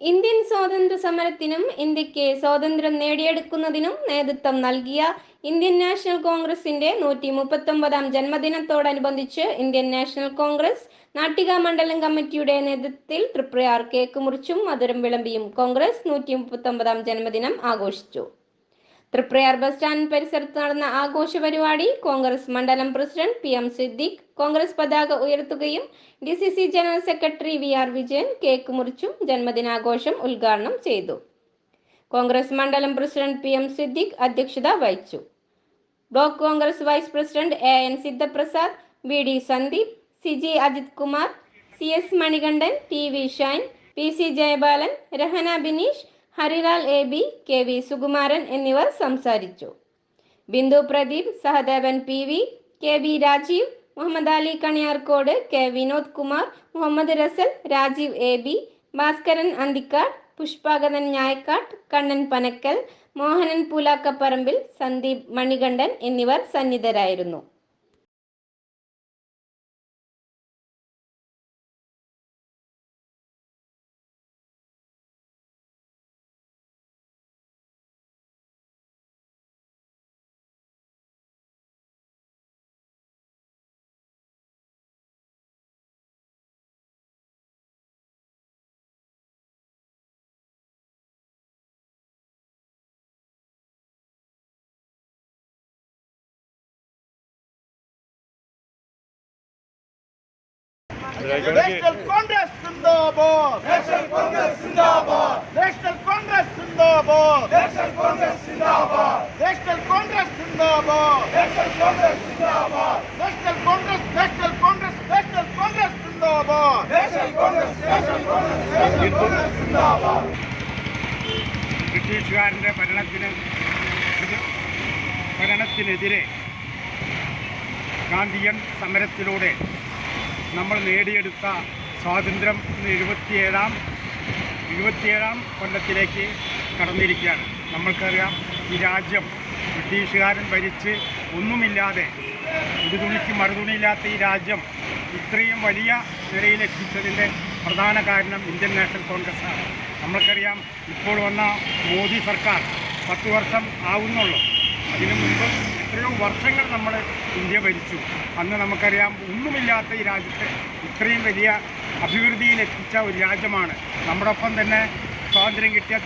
Indian സ്വാതന്ത്ര്യ സമരത്തിനും ഇന്ത്യയ്ക്ക് സ്വാതന്ത്ര്യം നേടിയെടുക്കുന്നതിനും നേതൃത്വം നൽകിയ ഇന്ത്യൻ നാഷണൽ കോൺഗ്രസിന്റെ നൂറ്റി മുപ്പത്തൊമ്പതാം ജന്മദിനത്തോടനുബന്ധിച്ച് ഇന്ത്യൻ നാഷണൽ കോൺഗ്രസ് നാട്ടിക മണ്ഡലം കമ്മിറ്റിയുടെ നേതൃത്വത്തിൽ തൃപ്രയാർ കേക്ക് മുറിച്ചും മധുരം വിളമ്പിയും കോൺഗ്രസ് നൂറ്റി മുപ്പത്തൊമ്പതാം ജന്മദിനം ആഘോഷിച്ചു. തൃപ്രയാർ ബസ് സ്റ്റാൻഡ് പരിസരത്ത് നടന്ന ആഘോഷ പരിപാടി കോൺഗ്രസ് മണ്ഡലം president P M Siddique Congress പതാക ഉയർത്തുകയും D C C general secretary V R Vijayan cake മുറിച്ചും ജന്മദിനാഘോഷം ഉദ്ഘാടനം ചെയ്തു. കോൺഗ്രസ് മണ്ഡലം പ്രസിഡന്റ് പി എം സിദ്ദിഖ് അധ്യക്ഷത വഹിച്ചു. Block Congress vice president A N Siddhaprasad V D Sandeep C G Ajith Kumar C S Manikandan T V Shine P C Jayabalan Rahana Bineesh Harilal A B K V Sukumaran എന്നിവർ സംസാരിച്ചു. Bindu Pradeep Sahadevan P V K V Rajeev Muhammad Ali Kaniyarkode K Vinod Kumar Muhammad Rasal Rajeev A B Bhaskaran Anthikkad Pushpakaran Njayakkatt Kannan Panakkal Mohanan Poolakkaparambil Sandeep Manikandan എന്നിവർ സന്നിധരായിരുന്നു. National Congress സിന്ദാബാദ് national Congress സിന്ദാബാദ് national Congress national Congress സിന്ദാബാദ് national Congress national Congress സിന്ദാബാദ് national Congress national Congress national Congress national Congress national Congress national Congress സിന്ദാബാദ് ബ്രിട്ടീഷുകാരന്റെ ഭരണത്തിന് ഭരണത്തിനെതിരെ ഗാന്ധിയൻ സമരത്തിലൂടെ നമ്മൾ നേടിയെടുത്ത സ്വാതന്ത്ര്യം എഴുപത്തിയേഴാം എഴുപത്തിയേഴാം കൊല്ലത്തിലേക്ക് കടന്നിരിക്കുകയാണ്. നമ്മൾക്കറിയാം ഈ രാജ്യം ബ്രിട്ടീഷുകാരൻ ഭരിച്ച് ഒന്നുമില്ലാതെ ഒരു തുണിക്ക് മറുതുണിയില്ലാത്ത ഈ രാജ്യം ഇത്രയും വലിയ നിലയിലെത്തിച്ചതിന്റെ പ്രധാന കാരണം ഇന്ത്യൻ നാഷണൽ കോൺഗ്രസ്സാണ്. നമ്മൾക്കറിയാം ഇപ്പോൾ വന്ന മോദി സർക്കാർ പത്ത് വർഷം ആവുന്നുള്ളൂ. അതിനു മുമ്പ് എത്രയോ വർഷങ്ങൾ നമ്മൾ ഇന്ത്യ ഭരിച്ചു. അന്ന് നമുക്കറിയാം ഒന്നുമില്ലാത്ത ഈ രാജ്യത്തെ ഇത്രയും വലിയ അഭിവൃദ്ധിയിലെത്തിച്ച ഒരു രാജ്യമാണ്. നമ്മുടെ ഒപ്പം തന്നെ സ്വാതന്ത്ര്യം കിട്ടിയ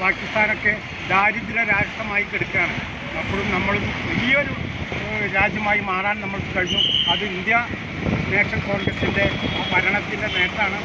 പാകിസ്ഥാനൊക്കെ ദാരിദ്ര്യ രാഷ്ട്രമായി കിടക്കുകയാണ്. അപ്പോഴും നമ്മൾ വലിയൊരു രാജ്യമായി മാറാൻ നമ്മൾ കഴിഞ്ഞു. അത് ഇന്ത്യ നാഷണൽ കോൺഗ്രസിന്റെ ഭരണത്തിന്റെ നേട്ടമാണ്.